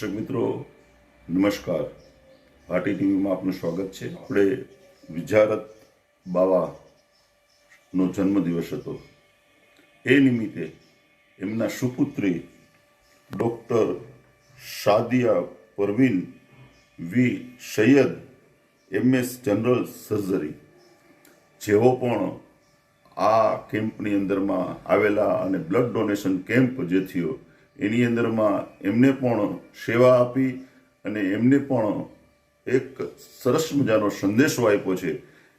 દર્શક મિત્રો, નમસ્કાર. ભાટી ટીવીમાં આપનું સ્વાગત છે. આપણે વિજારત બાવાનો જન્મદિવસ હતો. એ નિમિત્તે એમના સુપુત્રી doctor Sadiya Parveen V. Sayyed MS general surgery. જેઓ પણ આ કેમ્પની અંદરમાં આવેલા અને બ્લડ ડોનેશન કેમ્પ જે થયો એની અંદરમાં એમને પણ સેવા આપી અને એમને પણ એક સરસ મજાનો સંદેશો આપ્યો છે.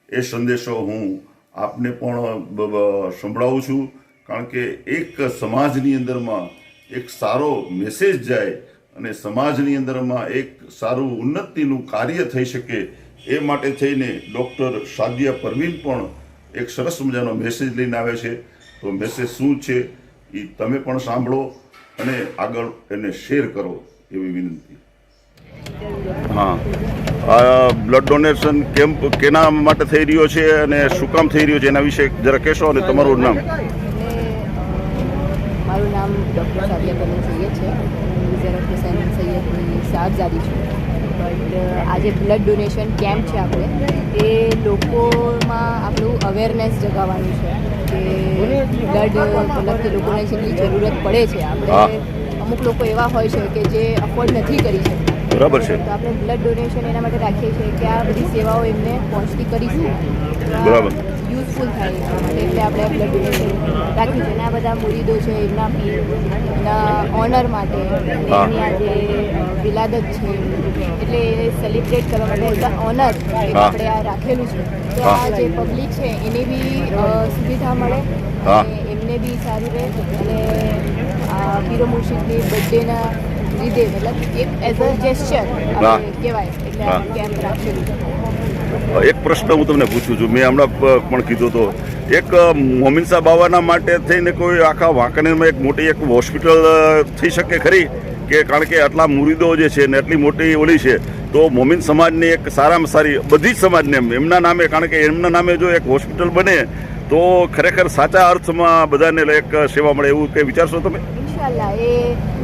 એ સંદેશો હું આપને પણ સંભળાવું છું. કારણ કે એક સમાજની અંદરમાં એક સારો મેસેજ જાય અને સમાજની અંદરમાં એક સારું ઉન્નતિનું કાર્ય થઈ શકે એ માટે થઈને ડૉક્ટર સાદિયા પરવીન પણ એક સરસ મજાનો મેસેજ લઈને આવે છે. તો મેસેજ શું છે એ તમે પણ સાંભળો. અને આગળ એને શેર કરો એવી વિનંતી. હા. આ બ્લડ ડોનેશન કેમ્પ કેના માટે થઈ રહ્યો છે અને શું કામ થઈ રહ્યો છે એના વિશે જરા કહેશો અને તમારું નામ? મારું નામ ડૉક્ટર સાદિયા પરવીન સૈયદ છે. હું ઝરફ હુસૈન સૈયદની સાહબજાદી છું. બટ આજે બ્લડ ડોનેશન કેમ્પ છે આપણે, એ લોકોમાં આપણું અવેરનેસ જગાવવાનું છે. કે બ્લડ મતલબ કે લોકોને જેટલી જરૂરત પડે છે આપણે અમુક લોકો એવા હોય છે કે જે અફોર્ડ નથી કરી શકતા. બરાબર છે. તો આપણે બ્લડ ડોનેશન એના માટે રાખીએ છીએ કે આ બધી સેવાઓ એમને પહોંચતી કરીશું. બરાબર. યુઝફુલ થાય એટલે આપણે બ્લડ ડોનેશન રાખ્યું છે. અને આ બધા મુરીદો છે એમના એમના ઓનર માટે એમની આજે વિલાદત છે એટલે સેલિબ્રેટ કરવા માટે એઝ ઓનર એક આપણે આ રાખેલું છે. તો આ જે પબ્લિક છે એને બી સુવિધા મળે અને એમને બી સારું રહે. અને આ પીરો મુર્શિદની બર્થડેના લીધે મતલબ એક એઝ અ જેસ્ચર. કહેવાય. એટલે. કેમ્પ રાખેલું છે. એક પ્રશ્ન હું તમને પૂછું છું મેં હમણાં પણ કીધું તો એક મોમિનસા બાવાના માટે થઈને કોઈ આખા વાંકાનેરમાં એક મોટી એક હોસ્પિટલ થઈ શકે ખરી કે કારણ કે આટલા મુરીદો જે છે ને એટલી મોટી ઓલી છે તો મોમિન સમાજની એક સારામાં સારી બધી જ સમાજને એમ, એમના નામે કારણ કે એમના નામે જો એક હોસ્પિટલ બને તો ખરેખર સાચા અર્થમાં બધાને એક સેવા મળે એવું કંઈ વિચારશો તમે ઇન્શાલ્લાહ એ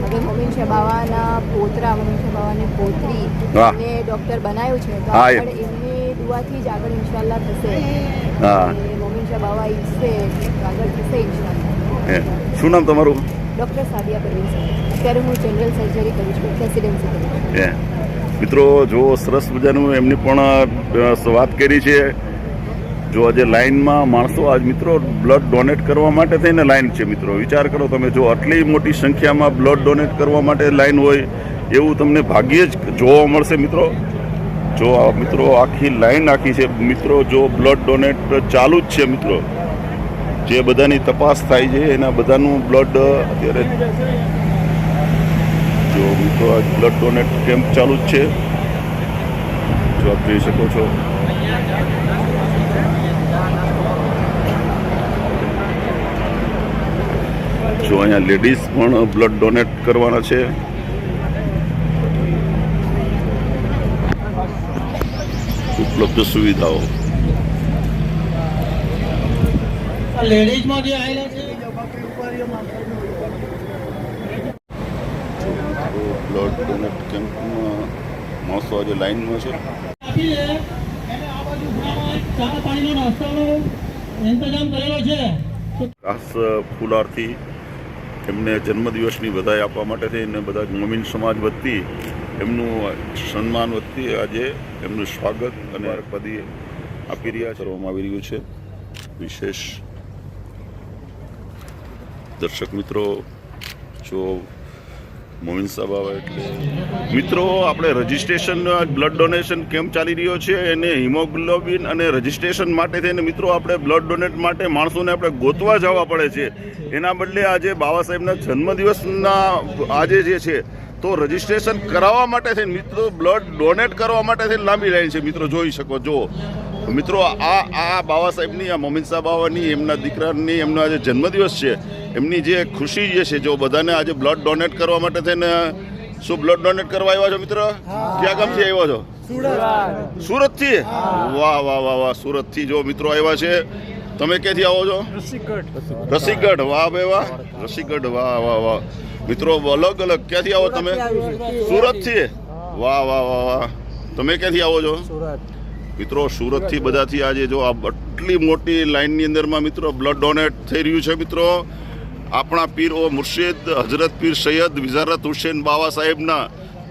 હવે મોમિન શબાવાના પોતરા મોમિન શબાવાની પોતરી હા. એને ડોક્ટર બનાવ્યું છે તો. એમની દુઆથી જ આગળ ઇન્શાલ્લાહ થશે. હા. મોમિન શબાવા ઈચ્છશે તો આગળ થશે ઇન્શાલ્લાહ શું નામ તમારું? ડૉક્ટર સાદિયા પરવીન સાહેબ. અત્યારે હું જનરલ સર્જરી કરું છું પ્રેસિડેન્સી કરું છું. મિત્રો જો સરસ મજાનું એમની પણ વાત કરી છે. જો આજે લાઈનમાં માણસો આજ મિત્રો બ્લડ ડોનેટ કરવા માટે થઈને લાઈન છે મિત્રો. વિચાર કરો તમે જો આટલી મોટી સંખ્યામાં બ્લડ ડોનેટ કરવા માટે લાઈન હોય એવું તમને ભાગ્યે જ જોવા મળશે મિત્રો. જો આ મિત્રો આખી લાઈન આખી છે. મિત્રો, જો બ્લડ ડોનેટ ચાલુ જ છે મિત્રો. જે બધાની તપાસ થાય છે, એના બધાનું બ્લડ અત્યારે જો મિત્રો, આ બ્લડ ડોનેટ કેમ્પ ચાલુ જ છે. જો આપ જોઈ શકો છો. જો અહીંયા લેડીઝ પણ બ્લડ ડોનેટ કરવાના છે. ઉપલબ્ધ સુવિધાઓ. લેડીઝમાં જે આવેલા છે? બ્લડ ડોનેટ કેમ્પમાં માણસો આજે લાઈનમાં છે. ખાસ ફુલારથી એમને જન્મદિવસની વધાઈ આપવા માટે થઈને બધા મોમિન સમાજ વતી એમનું સન્માન વતી આજે એમનું સ્વાગત અને પદી આપી રહ્યા કરવામાં આવી રહ્યું છે. વિશેષ દર્શક મિત્રો, જો મોહિન આવે એટલે. મિત્રો, આપણે રજીસ્ટ્રેશન, બ્લડ ડોનેશન કેમ્પ ચાલી રહ્યો છે. એને હિમોગ્લોબિન અને રજીસ્ટ્રેશન માટે થઈને મિત્રો, આપણે બ્લડ ડોનેટ માટે માણસોને આપણે ગોતવા જવા પડે છે. એના બદલે આજે બાબા સાહેબના જન્મદિવસના આજે જે છે તો રજીસ્ટ્રેશન કરાવવા માટે થઈને મિત્રો બ્લડ ડોનેટ કરવા માટે થઈને લાંબી લાઈન છે. મિત્રો જોઈ શકો જો મિત્રો આ આ બાબા સાહેબની આ મોમિન સાહેબ બાવાની એમના દીકરાની એમનો આજે જન્મદિવસ છે. એમની જે ખુશી જે છે જો બધાને આજે બ્લડ ડોનેટ કરવા માટે થઈને શું બ્લડ ડોનેટ કરવા આવ્યા છો મિત્ર? ક્યાં ગામથી આવ્યા છો? સુરતથી વાહ વાહ વાહ વાહ સુરતથી જો મિત્રો આવ્યા છે. તમે ક્યાંથી આવો છો? રસીગઢ વાહ બે વાહ. રસીગઢ વાહ વાહ વાહ. મિત્રો, અલગ અલગ. ક્યાંથી આવો તમે? સુરતથી? વાહ વાહ વાહ વાહ. તમે ક્યાંથી આવો છો? મિત્રો, સુરતથી બધાથી આજે જો આટલી મોટી લાઈનની અંદરમાં મિત્રો બ્લડ ડોનેટ થઈ રહ્યું છે, મિત્રો. આપણા પીર ઓ મુર્શિદ હજરત પીર સૈયદ, વિઝારત હુસેન બાવા સાહેબના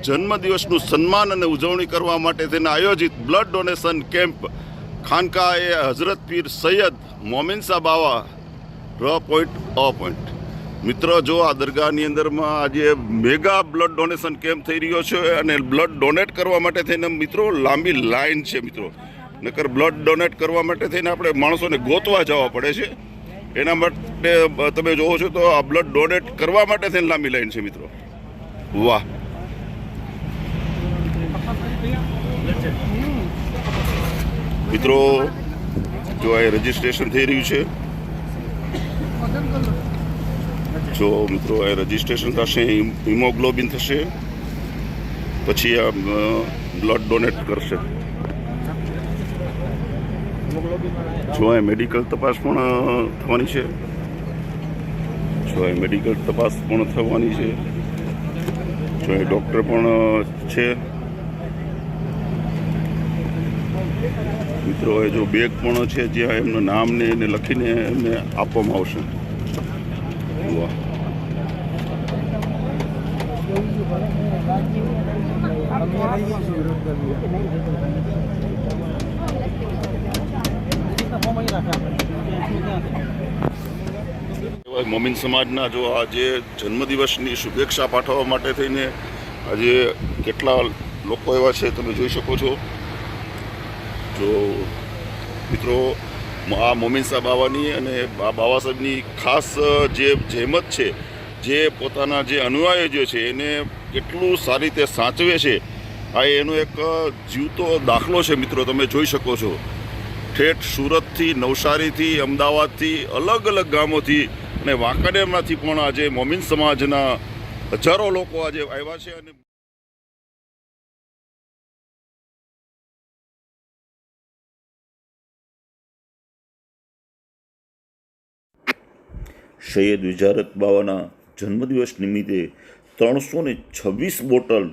જન્મદિવસનું સન્માન અને ઉજવણી કરવા માટે તેને આયોજિત બ્લડ ડોનેશન કેમ્પ. ખાનકા એ હજરત પીર સૈયદ મોમિનસા બાવા ર પોઈન્ટ, અ પોઈન્ટ. મિત્રો, જો આ દરગાહની અંદરમાં આજે મેગા બ્લડ ડોનેશન કેમ્પ થઈ રહ્યો છે અને બ્લડ ડોનેટ કરવા માટે થઈને મિત્રો લાંબી લાઈન છે મિત્રો. નકર બ્લડ ડોનેટ કરવા માટે થઈને આપણે માણસોને ગોતવા જવા પડે છે. એના માટે તમે જોવો છો તો આ બ્લડ ડોનેટ કરવા માટે થઈને લાંબી લાઈન છે મિત્રો. વાહ. મિત્રો, જો આ રજીસ્ટ્રેશન થઈ રહ્યું છે. જો મિત્રો એ રજીસ્ટ્રેશન થશે, હિમોગ્લોબિન થશે, પછી આ બ્લડ ડોનેટ કરશે. જો એ મેડિકલ તપાસ પણ થવાની છે. જો એ મેડિકલ તપાસ પણ થવાની છે. જો એ ડૉક્ટર પણ છે. મિત્રો એ જો બેગ પણ છે જ્યાં એમનું નામ ને એને લખીને એમને આપવામાં આવશે. વાહ મોમિન સમાજના જો આજે જન્મદિવસની શુભેચ્છા પાઠવવા માટે થઈને આજે કેટલા લોકો એવા છે તમે જોઈ શકો છો. જો મિત્રો આ મોમિન સાહેબ બાવાની અને આ બાવા સાહેબની ખાસ જે જહેમત છે, જે પોતાના જે અનુયાયીઓ છે, એને કેટલું સારી રીતે સાચવે છે, આ એનો એક જીવતો દાખલો છે મિત્રો, તમે જોઈ શકો છો. ઠેઠ સુરતથી, નવસારીથી, અમદાવાદથી, અલગ અલગ ગામોથી અને વાંકાનેરમાંથી પણ આજે મોમિન સમાજના હજારો લોકો આજે આવ્યા છે અને સૈયદ વિજારત બાવાના જન્મદિવસ નિમિત્તે ત્રણસો ને છવ્વીસ બોટલ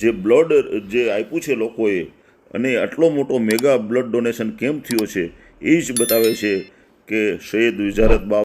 જે બ્લડ જે આપ્યું છે લોકોએ અને આટલો મોટો મેગા બ્લડ ડોનેશન કેમ થયો છે, એ જ બતાવે છે કે સૈયદ વિજારત બાવા